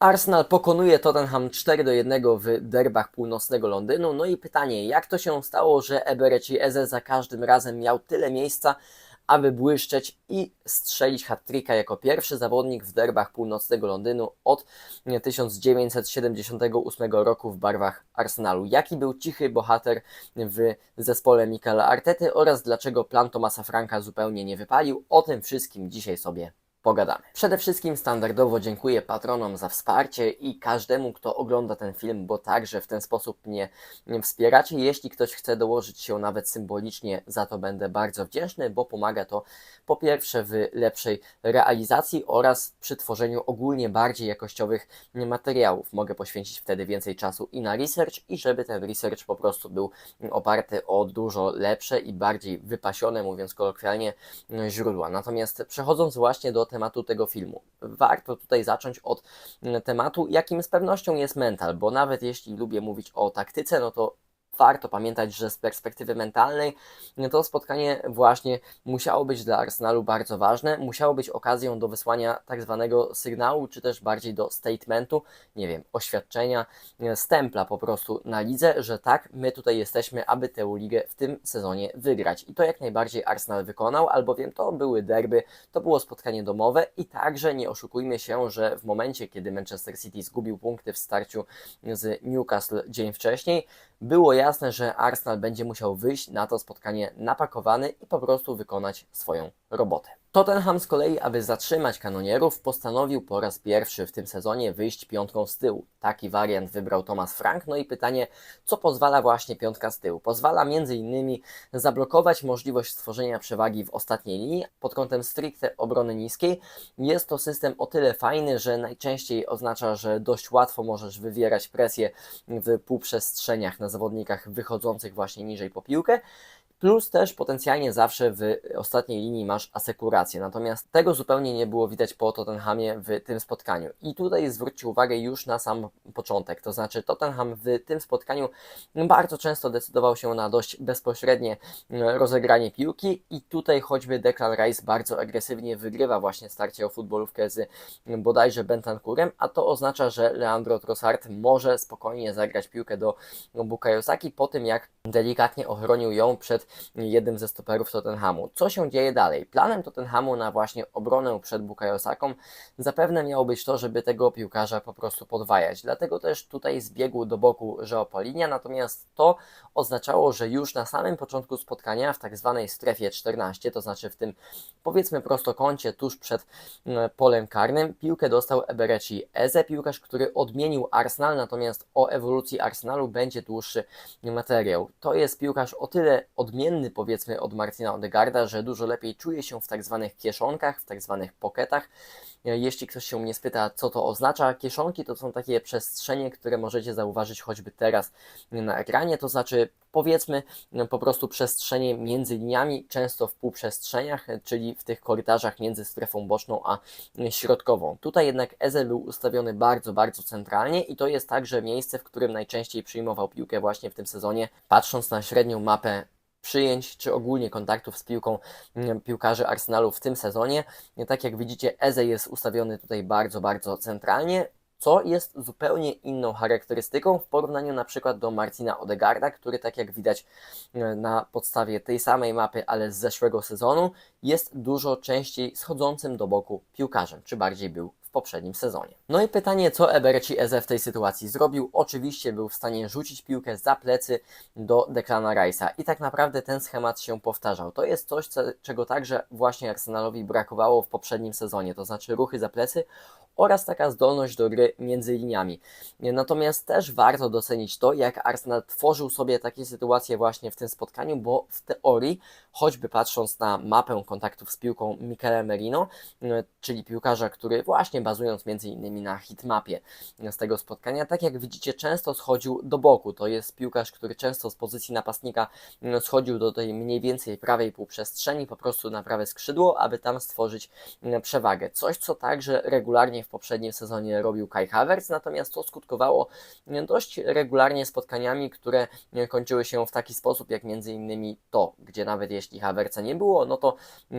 Arsenal pokonuje Tottenham 4 do 1 w derbach północnego Londynu. No i pytanie, jak to się stało, że Eberechi Eze za każdym razem miał tyle miejsca, aby błyszczeć i strzelić hat-tricka jako pierwszy zawodnik w derbach północnego Londynu od 1978 roku w barwach Arsenalu. Jaki był cichy bohater w zespole Mikela Artety oraz dlaczego plan Tomasa Franka zupełnie nie wypalił? O tym wszystkim dzisiaj sobie pogadamy. Przede wszystkim standardowo dziękuję patronom za wsparcie i każdemu, kto ogląda ten film, bo także w ten sposób mnie wspieracie. Jeśli ktoś chce dołożyć się nawet symbolicznie, za to będę bardzo wdzięczny, bo pomaga to po pierwsze w lepszej realizacji oraz przy tworzeniu ogólnie bardziej jakościowych materiałów. Mogę poświęcić wtedy więcej czasu i na research i żeby ten research po prostu był oparty o dużo lepsze i bardziej wypasione, mówiąc kolokwialnie, źródła. Natomiast przechodząc właśnie do tematu tego filmu. Warto tutaj zacząć od mm, tematu, jakim z pewnością jest mental, bo nawet jeśli lubię mówić o taktyce, no to warto pamiętać, że z perspektywy mentalnej to spotkanie właśnie musiało być dla Arsenalu bardzo ważne, musiało być okazją do wysłania tak zwanego sygnału, czy też bardziej do statementu, nie wiem, oświadczenia, stempla po prostu na lidze, że tak, my tutaj jesteśmy, aby tę ligę w tym sezonie wygrać. I to jak najbardziej Arsenal wykonał, albowiem to były derby, to było spotkanie domowe i także nie oszukujmy się, że w momencie, kiedy Manchester City zgubił punkty w starciu z Newcastle dzień wcześniej, było jasne, że Arsenal będzie musiał wyjść na to spotkanie napakowany i po prostu wykonać swoją robotę. Tottenham z kolei, aby zatrzymać kanonierów, postanowił po raz pierwszy w tym sezonie wyjść piątką z tyłu. Taki wariant wybrał Thomas Frank. No i pytanie, co pozwala właśnie piątka z tyłu? Pozwala m.in. zablokować możliwość stworzenia przewagi w ostatniej linii pod kątem stricte obrony niskiej. Jest to system o tyle fajny, że najczęściej oznacza, że dość łatwo możesz wywierać presję w półprzestrzeniach na zawodnikach wychodzących właśnie niżej po piłkę. Plus też potencjalnie zawsze w ostatniej linii masz asekurację. Natomiast tego zupełnie nie było widać po Tottenhamie w tym spotkaniu. I tutaj zwróćcie uwagę już na sam początek. To znaczy Tottenham w tym spotkaniu bardzo często decydował się na dość bezpośrednie mm, rozegranie piłki i tutaj choćby Declan Rice bardzo agresywnie wygrywa właśnie starcie o futbolówkę z mm, bodajże Bentancurem, a to oznacza, że Leandro Trossard może spokojnie zagrać piłkę do Bukayo Saki po tym jak delikatnie ochronił ją przed jednym ze stoperów Tottenhamu. Co się dzieje dalej? Planem Tottenhamu na właśnie obronę przed Bukayo Saką zapewne miało być to, żeby tego piłkarza po prostu podwajać. Dlatego też tutaj zbiegł do boku Żeopolinia, natomiast to oznaczało, że już na samym początku spotkania w tak zwanej strefie 14, to znaczy w tym powiedzmy prostokącie tuż przed mm, polem karnym, piłkę dostał Eberechi Eze, piłkarz, który odmienił Arsenal, natomiast o ewolucji Arsenalu będzie dłuższy materiał. To jest piłkarz o tyle odmieniony, odmienny powiedzmy od Martina Odegarda, że dużo lepiej czuje się w tak zwanych kieszonkach, w tak zwanych pocketach. Jeśli ktoś się mnie spyta, co to oznacza, kieszonki to są takie przestrzenie, które możecie zauważyć choćby teraz na ekranie, to znaczy powiedzmy po prostu przestrzenie między liniami, często w półprzestrzeniach, czyli w tych korytarzach między strefą boczną a środkową. Tutaj jednak Ezel był ustawiony bardzo, bardzo centralnie i to jest także miejsce, w którym najczęściej przyjmował piłkę właśnie w tym sezonie, patrząc na średnią mapę przyjęć czy ogólnie kontaktów z piłką mm, piłkarzy Arsenalu w tym sezonie. Tak jak widzicie, Eze jest ustawiony tutaj bardzo, bardzo centralnie, co jest zupełnie inną charakterystyką w porównaniu na przykład do Marcina Odegarda, który tak jak widać mm, na podstawie tej samej mapy, ale z zeszłego sezonu, jest dużo częściej schodzącym do boku piłkarzem, czy bardziej był w poprzednim sezonie. No i pytanie, co Eberci Eze w tej sytuacji zrobił? Oczywiście był w stanie rzucić piłkę za plecy do Declana Rice'a i tak naprawdę ten schemat się powtarzał. To jest coś, co, czego także właśnie Arsenalowi brakowało w poprzednim sezonie, to znaczy ruchy za plecy oraz taka zdolność do gry między liniami. Natomiast też warto docenić to, jak Arsenal tworzył sobie takie sytuacje właśnie w tym spotkaniu, bo w teorii, choćby patrząc na mapę kontaktów z piłką Michele Merino, czyli piłkarza, który właśnie bazując między innymi na hitmapie z tego spotkania, tak jak widzicie, często schodził do boku. To jest piłkarz, który często z pozycji napastnika schodził do tej mniej więcej prawej półprzestrzeni, po prostu na prawe skrzydło, aby tam stworzyć przewagę. Coś, co także regularnie w poprzednim sezonie robił Kai Havertz, natomiast to skutkowało dość regularnie spotkaniami, które kończyły się w taki sposób, jak innymi to, gdzie nawet jeśli Havertza nie było, no to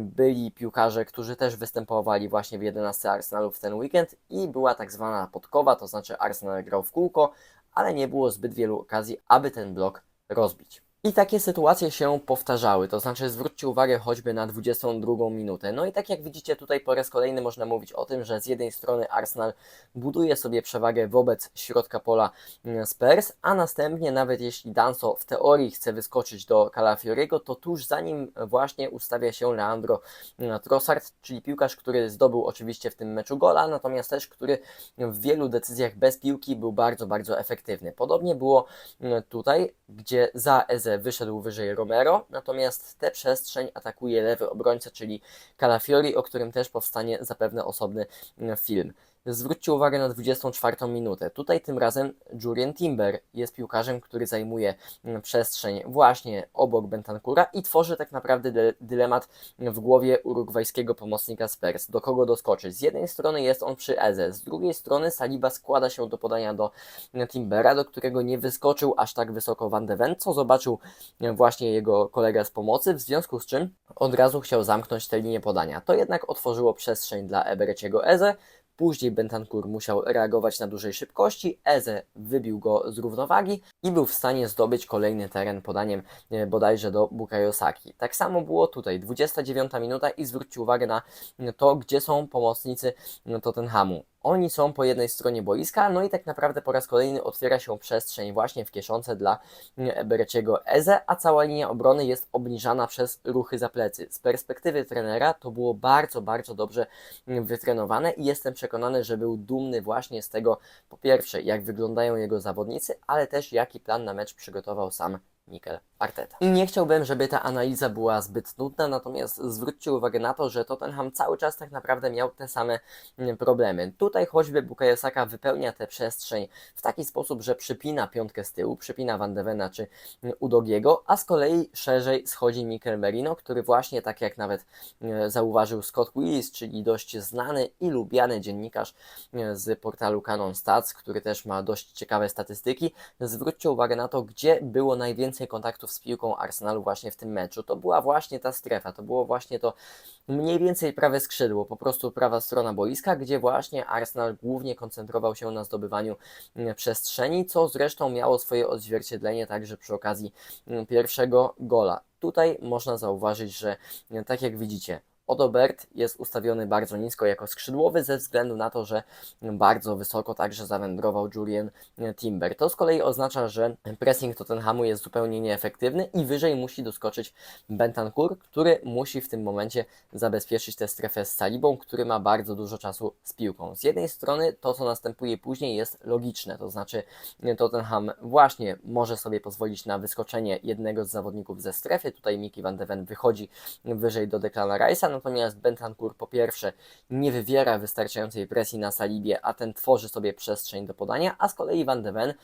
byli piłkarze, którzy też występowali właśnie w 11 Arsenalu w ten weekend i była tak zwana podkowa, to znaczy Arsenal grał w kółko, ale nie było zbyt wielu okazji, aby ten blok rozbić. I takie sytuacje się powtarzały, to znaczy zwróćcie uwagę choćby na 22 minutę. No i tak jak widzicie tutaj po raz kolejny można mówić o tym, że z jednej strony Arsenal buduje sobie przewagę wobec środka pola mm, Spurs, a następnie nawet jeśli Danso w teorii chce wyskoczyć do Calafioriego, to tuż za nim właśnie ustawia się Leandro mm, Trossard, czyli piłkarz, który zdobył oczywiście w tym meczu gola, natomiast też który w wielu decyzjach bez piłki był bardzo, bardzo efektywny. Podobnie było mm, tutaj, gdzie za Eze wyszedł wyżej Romero, natomiast tę przestrzeń atakuje lewy obrońca, czyli Calafiori, o którym też powstanie zapewne osobny mm, film. Zwróćcie uwagę na 24 minutę. Tutaj tym razem Julian Timber jest piłkarzem, który zajmuje mm, przestrzeń właśnie obok Bentancura i tworzy tak naprawdę dy- dylemat w głowie urugwajskiego pomocnika Spurs. Do kogo doskoczyć? Z jednej strony jest on przy Eze, z drugiej strony Saliba składa się do podania do Timbera, do którego nie wyskoczył aż tak wysoko Van de Ven, co zobaczył właśnie jego kolega z pomocy, w związku z czym od razu chciał zamknąć tę linię podania. To jednak otworzyło przestrzeń dla Ebereciego Eze, Później Bentancur musiał reagować na dużej szybkości, Eze wybił go z równowagi i był w stanie zdobyć kolejny teren podaniem e, bodajże do Bukayo Saki. Tak samo było tutaj, 29 minuta i zwróćcie uwagę na to, gdzie są pomocnicy Tottenhamu. Oni są po jednej stronie boiska, no i tak naprawdę po raz kolejny otwiera się przestrzeń właśnie w kieszonce dla Bereciego Eze, a cała linia obrony jest obniżana przez ruchy za plecy. Z perspektywy trenera to było bardzo, bardzo dobrze wytrenowane i jestem przekonany, że był dumny właśnie z tego, po pierwsze, jak wyglądają jego zawodnicy, ale też jaki plan na mecz przygotował sam Mikel Arteta. Nie chciałbym, żeby ta analiza była zbyt nudna, natomiast zwróćcie uwagę na to, że Tottenham cały czas tak naprawdę miał te same mm, problemy. Tutaj choćby Bukayo Saka wypełnia tę przestrzeń w taki sposób, że przypina piątkę z tyłu, przypina Van de Vena czy mm, Udogiego, a z kolei szerzej schodzi Mikel Merino, który właśnie, tak jak nawet mm, zauważył Scott Willis, czyli dość znany i lubiany dziennikarz z portalu Canon Stats, który też ma dość ciekawe statystyki, zwróćcie uwagę na to, gdzie było najwięcej kontaktów z piłką Arsenalu właśnie w tym meczu. To była właśnie ta strefa, to było właśnie to mniej więcej prawe skrzydło, po prostu prawa strona boiska, gdzie właśnie Arsenal głównie koncentrował się na zdobywaniu mm, przestrzeni, co zresztą miało swoje odzwierciedlenie także przy okazji mm, pierwszego gola. Tutaj można zauważyć, że mm, tak jak widzicie, Odobert jest ustawiony bardzo nisko jako skrzydłowy ze względu na to, że bardzo wysoko także zawędrował Julian Timber. To z kolei oznacza, że pressing Tottenhamu jest zupełnie nieefektywny i wyżej musi doskoczyć Bentancur, który musi w tym momencie zabezpieczyć tę strefę z Salibą, który ma bardzo dużo czasu z piłką. Z jednej strony to, co następuje później jest logiczne, to znaczy Tottenham właśnie może sobie pozwolić na wyskoczenie jednego z zawodników ze strefy. Tutaj Miki van de Ven wychodzi wyżej do Declana Rice'a, natomiast Bentancur po pierwsze nie wywiera wystarczającej presji na Salibie, a ten tworzy sobie przestrzeń do podania, a z kolei Van de Ven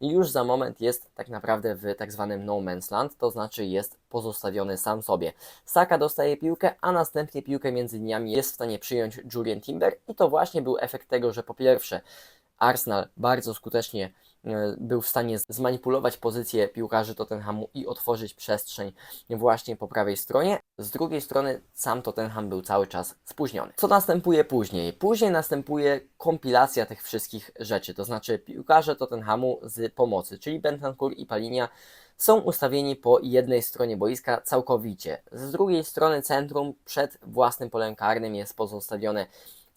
już za moment jest tak naprawdę w tak zwanym no man's land, to znaczy jest pozostawiony sam sobie. Saka dostaje piłkę, a następnie piłkę między liniami jest w stanie przyjąć Julian Timber i to właśnie był efekt tego, że po pierwsze Arsenal bardzo skutecznie był w stanie zmanipulować pozycję piłkarzy Tottenhamu i otworzyć przestrzeń właśnie po prawej stronie. Z drugiej strony sam Tottenham był cały czas spóźniony. Co następuje później? Później następuje kompilacja tych wszystkich rzeczy, to znaczy piłkarze Tottenhamu z pomocy, czyli Bentancur i Palinia są ustawieni po jednej stronie boiska całkowicie. Z drugiej strony centrum przed własnym polem karnym jest pozostawione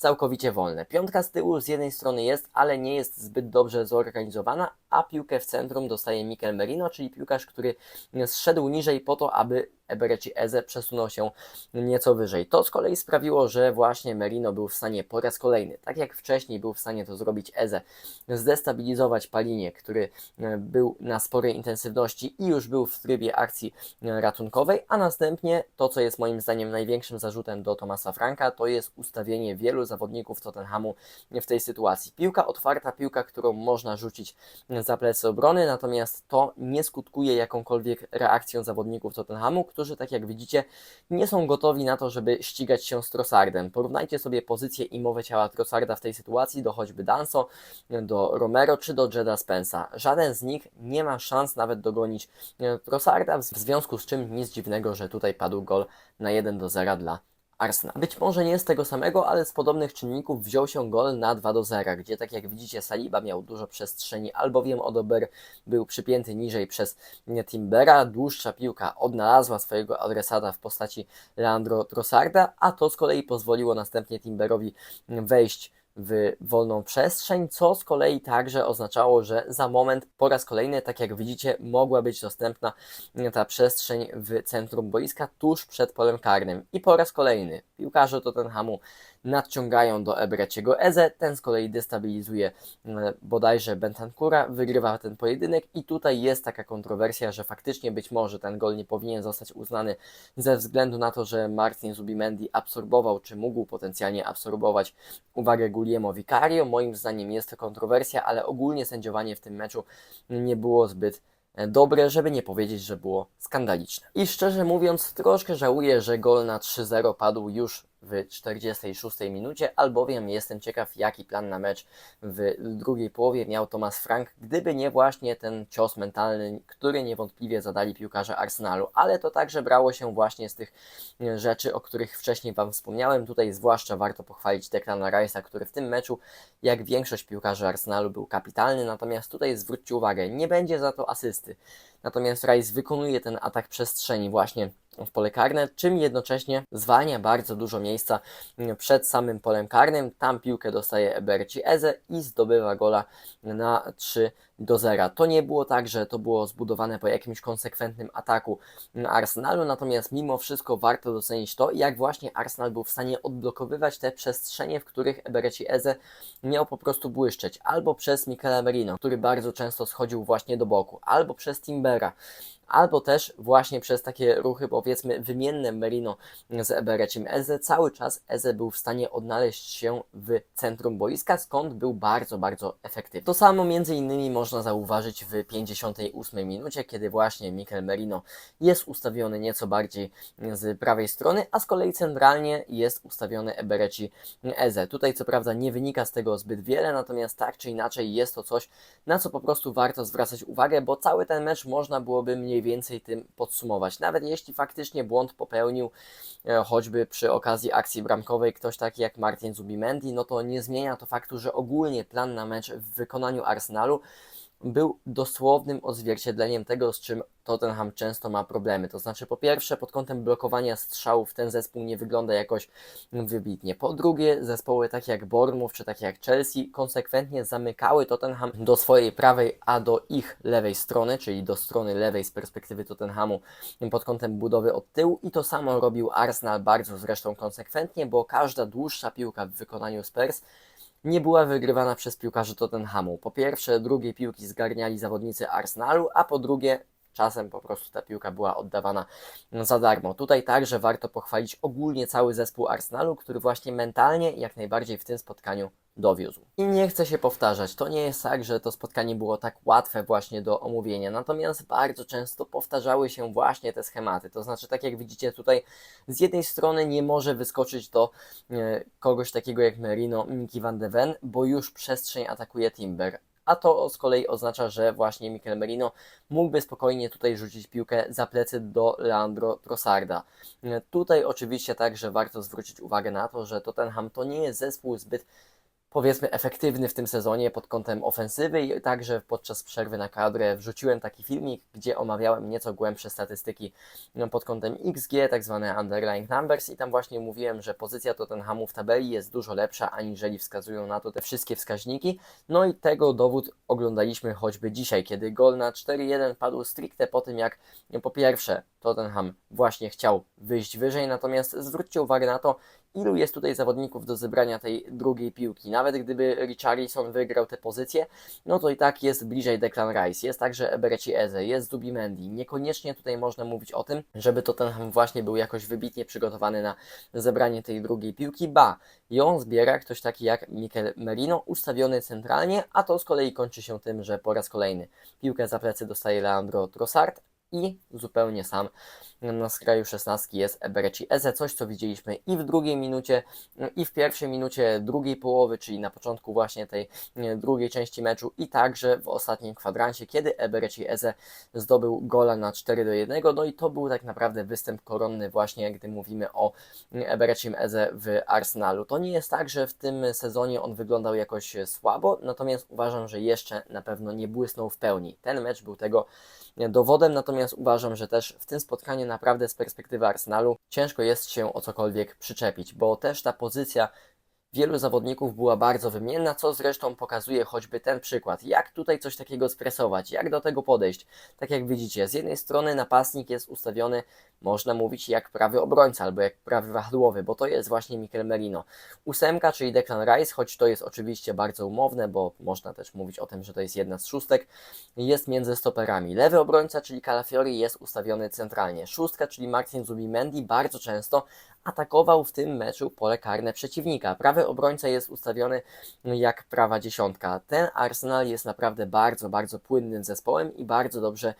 całkowicie wolne. Piątka z tyłu z jednej strony jest, ale nie jest zbyt dobrze zorganizowana, a piłkę w centrum dostaje Mikel Merino, czyli piłkarz, który zszedł niżej po to, aby Ebereci Eze przesunął się nieco wyżej. To z kolei sprawiło, że właśnie Merino był w stanie po raz kolejny, tak jak wcześniej był w stanie to zrobić Eze, zdestabilizować Palinie, który e, był na sporej intensywności i już był w trybie akcji e, ratunkowej, a następnie to, co jest moim zdaniem największym zarzutem do Tomasa Franka, to jest ustawienie wielu zawodników Tottenhamu w tej sytuacji. Piłka otwarta, piłka, którą można rzucić za plecy obrony, natomiast to nie skutkuje jakąkolwiek reakcją zawodników Tottenhamu, którzy, tak jak widzicie, nie są gotowi na to, żeby ścigać się z Trossardem. Porównajcie sobie pozycję i mowę ciała Trossarda w tej sytuacji do choćby Danso, do Romero czy do Jeda Spensa. Żaden z nich nie ma szans nawet dogonić Trossarda, w związku z czym nic dziwnego, że tutaj padł gol na 1 do 0 dla Arsenal. Być może nie z tego samego, ale z podobnych czynników wziął się gol na 2 do 0, gdzie tak jak widzicie Saliba miał dużo przestrzeni, albowiem Odober był przypięty niżej przez Timbera, dłuższa piłka odnalazła swojego adresata w postaci Leandro Trossarda, a to z kolei pozwoliło następnie Timberowi wejść w wolną przestrzeń, co z kolei także oznaczało, że za moment po raz kolejny, tak jak widzicie, mogła być dostępna ta przestrzeń w centrum boiska tuż przed polem karnym. I po raz kolejny piłkarze Tottenhamu nadciągają do Ebreciego Eze, ten z kolei destabilizuje e, bodajże Bentancura, wygrywa ten pojedynek i tutaj jest taka kontrowersja, że faktycznie być może ten gol nie powinien zostać uznany ze względu na to, że Martin Zubimendi absorbował, czy mógł potencjalnie absorbować uwagę Guglielmo Vicario. Moim zdaniem jest to kontrowersja, ale ogólnie sędziowanie w tym meczu nie było zbyt e, dobre, żeby nie powiedzieć, że było skandaliczne. I szczerze mówiąc, troszkę żałuję, że gol na 3-0 padł już w 46 minucie, albowiem jestem ciekaw, jaki plan na mecz w drugiej połowie miał Thomas Frank, gdyby nie właśnie ten cios mentalny, który niewątpliwie zadali piłkarze Arsenalu, ale to także brało się właśnie z tych rzeczy, o których wcześniej Wam wspomniałem. Tutaj zwłaszcza warto pochwalić Declana Rice'a, który w tym meczu, jak większość piłkarzy Arsenalu, był kapitalny, natomiast tutaj zwróćcie uwagę, nie będzie za to asysty. Natomiast Rice wykonuje ten atak przestrzeni właśnie w pole karne, czym jednocześnie zwalnia bardzo dużo miejsca przed samym polem karnym. Tam piłkę dostaje Eberci Eze i zdobywa gola na 3 do 0. To nie było tak, że to było zbudowane po jakimś konsekwentnym ataku Arsenalu, natomiast mimo wszystko warto docenić to, jak właśnie Arsenal był w stanie odblokowywać te przestrzenie, w których Ebereci Eze miał po prostu błyszczeć, albo przez Michela Merino, który bardzo często schodził właśnie do boku, albo przez Timbera, albo też właśnie przez takie ruchy powiedzmy wymienne Merino z Eberecim Eze. Cały czas Eze był w stanie odnaleźć się w centrum boiska, skąd był bardzo, bardzo efektywny. To samo między innymi można zauważyć w 58 minucie, kiedy właśnie Mikel Merino jest ustawiony nieco bardziej z prawej strony, a z kolei centralnie jest ustawiony Ebereci Eze. Tutaj co prawda nie wynika z tego zbyt wiele, natomiast tak czy inaczej jest to coś, na co po prostu warto zwracać uwagę, bo cały ten mecz można byłoby mniej więcej tym podsumować. Nawet jeśli faktycznie błąd popełnił, e, choćby przy okazji akcji bramkowej ktoś taki jak Martin Zubimendi, no to nie zmienia to faktu, że ogólnie plan na mecz w wykonaniu Arsenalu był dosłownym odzwierciedleniem tego, z czym Tottenham często ma problemy. To znaczy, po pierwsze, pod kątem blokowania strzałów ten zespół nie wygląda jakoś wybitnie. Po drugie, zespoły takie jak Bournemouth czy takie jak Chelsea konsekwentnie zamykały Tottenham do swojej prawej, a do ich lewej strony, czyli do strony lewej z perspektywy Tottenhamu pod kątem budowy od tyłu. I to samo robił Arsenal bardzo zresztą konsekwentnie, bo każda dłuższa piłka w wykonaniu Spurs nie była wygrywana przez piłkarzy Tottenhamu. Po pierwsze, drugie piłki zgarniali zawodnicy Arsenalu, a po drugie, czasem po prostu ta piłka była oddawana za darmo. Tutaj także warto pochwalić ogólnie cały zespół Arsenalu, który właśnie mentalnie jak najbardziej w tym spotkaniu dowiózł. I nie chcę się powtarzać, to nie jest tak, że to spotkanie było tak łatwe właśnie do omówienia, natomiast bardzo często powtarzały się właśnie te schematy. To znaczy, tak jak widzicie tutaj, z jednej strony nie może wyskoczyć do e, kogoś takiego jak Merino, Miki van de Ven, bo już przestrzeń atakuje Timber. A to z kolei oznacza, że właśnie Mikel Merino mógłby spokojnie tutaj rzucić piłkę za plecy do Leandro Trossarda. E, tutaj oczywiście także warto zwrócić uwagę na to, że Tottenham to nie jest zespół zbyt powiedzmy efektywny w tym sezonie pod kątem ofensywy i także podczas przerwy na kadrę wrzuciłem taki filmik, gdzie omawiałem nieco głębsze statystyki no, pod kątem XG, tak zwane underlying numbers i tam właśnie mówiłem, że pozycja Tottenhamu w tabeli jest dużo lepsza aniżeli wskazują na to te wszystkie wskaźniki. No i tego dowód oglądaliśmy choćby dzisiaj, kiedy gol na 4-1 padł stricte po tym jak no, po pierwsze Tottenham właśnie chciał wyjść wyżej, natomiast zwróćcie uwagę na to, ilu jest tutaj zawodników do zebrania tej drugiej piłki. Nawet gdyby Richarlison wygrał tę pozycję, no to i tak jest bliżej Declan Rice, jest także Ebereci Eze, jest Dubimendi. Niekoniecznie tutaj można mówić o tym, żeby Tottenham właśnie był jakoś wybitnie przygotowany na zebranie tej drugiej piłki, ba, ją zbiera ktoś taki jak Mikel Merino, ustawiony centralnie, a to z kolei kończy się tym, że po raz kolejny piłkę za plecy dostaje Leandro Trossard, i zupełnie sam na skraju szesnastki jest Ebereci Eze, coś co widzieliśmy i w drugiej minucie, i w pierwszej minucie drugiej połowy, czyli na początku właśnie tej e, drugiej części meczu i także w ostatnim kwadrancie, kiedy Ebereci Eze zdobył gola na 4 do 1, no i to był tak naprawdę występ koronny właśnie, gdy mówimy o Eberecim Eze w Arsenalu. To nie jest tak, że w tym sezonie on wyglądał jakoś słabo, natomiast uważam, że jeszcze na pewno nie błysnął w pełni. Ten mecz był tego dowodem, natomiast uważam, że też w tym spotkaniu naprawdę z perspektywy Arsenalu ciężko jest się o cokolwiek przyczepić, bo też ta pozycja wielu zawodników była bardzo wymienna, co zresztą pokazuje choćby ten przykład. Jak tutaj coś takiego stresować, jak do tego podejść. Tak jak widzicie, z jednej strony napastnik jest ustawiony, można mówić, jak prawy obrońca albo jak prawy wahadłowy, bo to jest właśnie Mikel Merino. Ósemka, czyli Declan Rice, choć to jest oczywiście bardzo umowne, bo można też mówić o tym, że to jest jedna z szóstek, jest między stoperami. Lewy obrońca, czyli Calafiori jest ustawiony centralnie. Szóstka, czyli Marcin Zubimendi bardzo często atakował w tym meczu pole karne przeciwnika. Prawy obrońca jest ustawiony jak prawa dziesiątka. Ten Arsenal jest naprawdę bardzo, bardzo płynnym zespołem i bardzo dobrze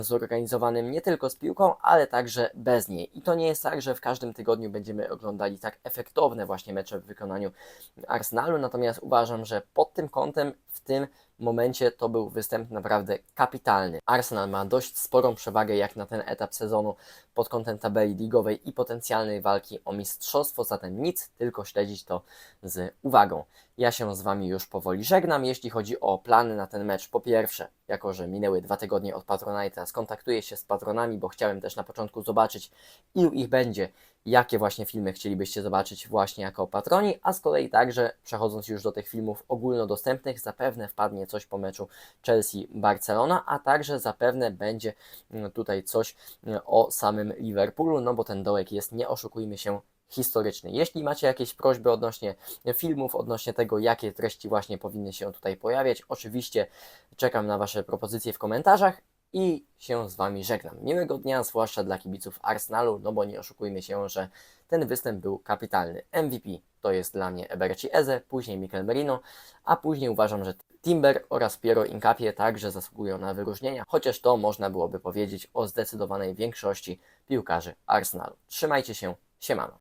zorganizowanym nie tylko z piłką, ale także bez niej. I to nie jest tak, że w każdym tygodniu będziemy oglądali tak efektowne właśnie mecze w wykonaniu Arsenalu, natomiast uważam, że pod tym kątem w tym momencie to był występ naprawdę kapitalny. Arsenal ma dość sporą przewagę jak na ten etap sezonu pod kątem tabeli ligowej i potencjalnej walki o mistrzostwo, zatem nic, tylko śledzić to z uwagą. Ja się z Wami już powoli żegnam. Jeśli chodzi o plany na ten mecz, po pierwsze, jako że minęły dwa tygodnie od Patronite'a, skontaktuję się z patronami, bo chciałem też na początku zobaczyć, ilu ich będzie, jakie właśnie filmy chcielibyście zobaczyć właśnie jako patroni, a z kolei także, przechodząc już do tych filmów ogólnodostępnych, zapewne wpadnie coś po meczu Chelsea-Barcelona, a także zapewne będzie mm, tutaj coś mm, o samym Liverpoolu, no bo ten dołek jest, nie oszukujmy się, historyczny. Jeśli macie jakieś prośby odnośnie filmów, odnośnie tego, jakie treści właśnie powinny się tutaj pojawiać, oczywiście czekam na Wasze propozycje w komentarzach i się z Wami żegnam. Miłego dnia, zwłaszcza dla kibiców Arsenalu, no bo nie oszukujmy się, że ten występ był kapitalny. MVP to jest dla mnie Eberci Eze, później Mikel Merino, a później uważam, że Timber oraz Piero Incapie także zasługują na wyróżnienia, chociaż to można byłoby powiedzieć o zdecydowanej większości piłkarzy Arsenalu. Trzymajcie się, siemano.